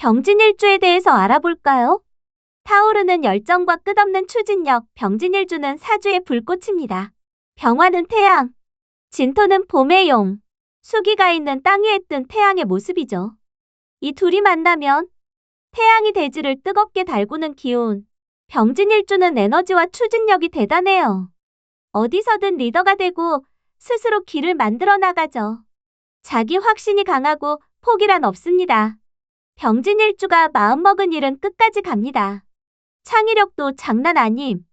병진일주에 대해서 알아볼까요? 타오르는 열정과 끝없는 추진력, 병진일주는 사주의 불꽃입니다. 병화는 태양, 진토는 봄의 용, 수기가 있는 땅 위에 뜬 태양의 모습이죠. 이 둘이 만나면 태양이 대지를 뜨겁게 달구는 기운, 병진일주는 에너지와 추진력이 대단해요. 어디서든 리더가 되고 스스로 길을 만들어 나가죠. 자기 확신이 강하고 포기란 없습니다. 병진일주가 마음먹은 일은 끝까지 갑니다. 창의력도 장난 아님.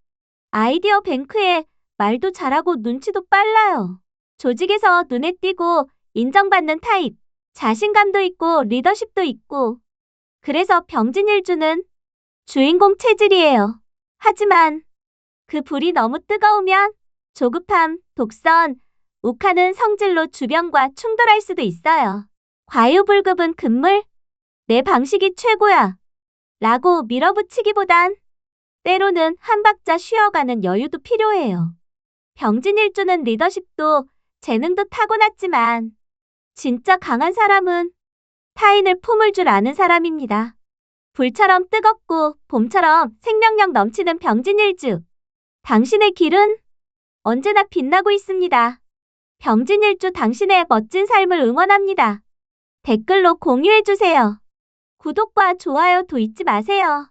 아이디어 뱅크에 말도 잘하고 눈치도 빨라요. 조직에서 눈에 띄고 인정받는 타입. 자신감도 있고 리더십도 있고. 그래서 병진일주는 주인공 체질이에요. 하지만 그 불이 너무 뜨거우면 조급함, 독선, 욱하는 성질로 주변과 충돌할 수도 있어요. 과유불급은 금물? 내 방식이 최고야. 라고 밀어붙이기보단 때로는 한 박자 쉬어가는 여유도 필요해요. 병진 일주는 리더십도 재능도 타고났지만 진짜 강한 사람은 타인을 품을 줄 아는 사람입니다. 불처럼 뜨겁고 봄처럼 생명력 넘치는 병진 일주. 당신의 길은 언제나 빛나고 있습니다. 병진 일주 당신의 멋진 삶을 응원합니다. 댓글로 공유해주세요. 구독과 좋아요도 잊지 마세요.